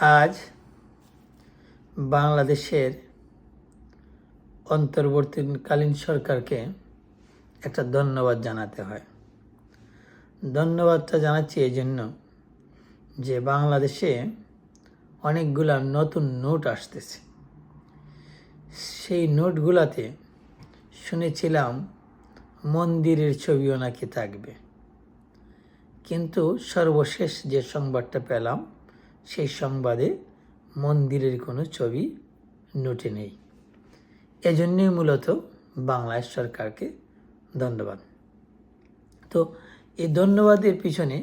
আজ বাংলাদেশের অন্তর্বর্তীকালীন সরকারকে একটা ধন্যবাদ জানাতে হয়। ধন্যবাদটা জানাচ্ছি এই জন্য যে বাংলাদেশে অনেকগুলা নতুন নোট আসতেছে। সেই নোটগুলাতে শুনেছিলাম, মন্দিরের ছবিও নাকি থাকবে। কিন্তু সর্বশেষ যে সংবাদটা পেলাম সেই সংবাদে মন্দিরের কোনো ছবি নোটে নেই। এজন্যই মূলত বাংলাদেশ সরকারকে ধন্যবাদ। তো এই ধন্যবাদের পিছনে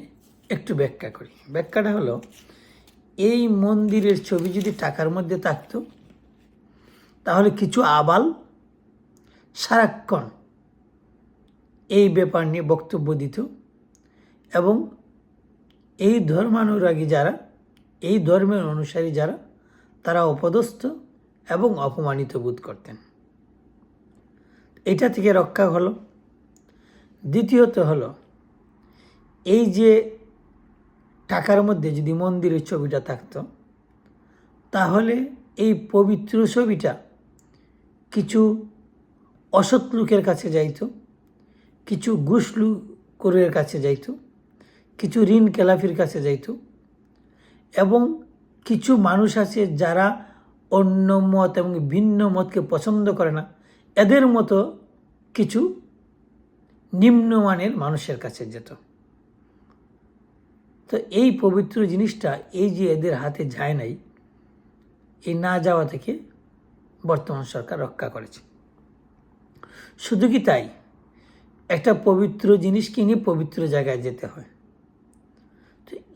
একটু ব্যাখ্যা করি। ব্যাখ্যাটা হলো, এই মন্দিরের ছবি যদি টাকার মধ্যে থাকতো, তাহলে কিছু আবাল সারাক্ষণ এই ব্যাপার নিয়ে বক্তব্য দিত এবং এই ধর্মানুরাগী যারা এই ধর্মের অনুসারী যারা, তারা অপদস্থ এবং অপমানিত বোধ করতেন। এটা থেকে রক্ষা হলো। দ্বিতীয়ত হলো, এই যে টাকার মধ্যে যদি মন্দিরের ছবিটা থাকতো, তাহলে এই পবিত্র ছবিটা কিছু অসৎ লোকের কাছে যাইত, কিছু ঘুষলু করের কাছে যাইত, কিছু ঋণ কেলাফির কাছে যাইতো এবং কিছু মানুষ আছে যারা অন্য মত এবং ভিন্ন মতকে পছন্দ করে না। এদের মতো কিছু নিম্নমানের মানুষের কাছে যেত। তো এই পবিত্র জিনিসটা, এই যে এদের হাতে যায় নাই, এই না যাওয়া থেকে বর্তমান সরকার রক্ষা করেছে। শুধু কি তাই? একটা পবিত্র জিনিসকে নিয়ে পবিত্র জায়গায় যেতে হয়।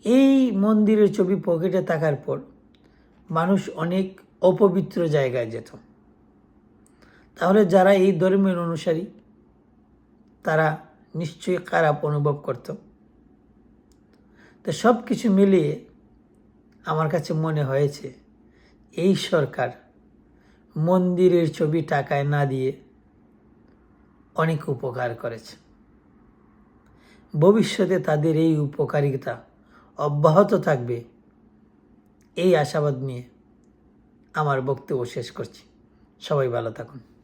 এই মন্দিরের ছবি পকেটে থাকার পর মানুষ অনেক অপবিত্র জায়গায় যেত। তাহলে যারা এই ধর্মের অনুসারী, তারা নিশ্চয়ই খারাপ অনুভব করত? তো সব কিছু মিলিয়ে আমার কাছে মনে হয়েছে, এই সরকার মন্দিরের ছবি টাকায় না দিয়ে অনেক উপকার করেছে। ভবিষ্যতে তাদের এই উপকারিতা অব্যাহত থাকবে। এই আশাবাদ নিয়ে আমার বক্তব্য শেষ করছি। সবাই ভালো থাকুন।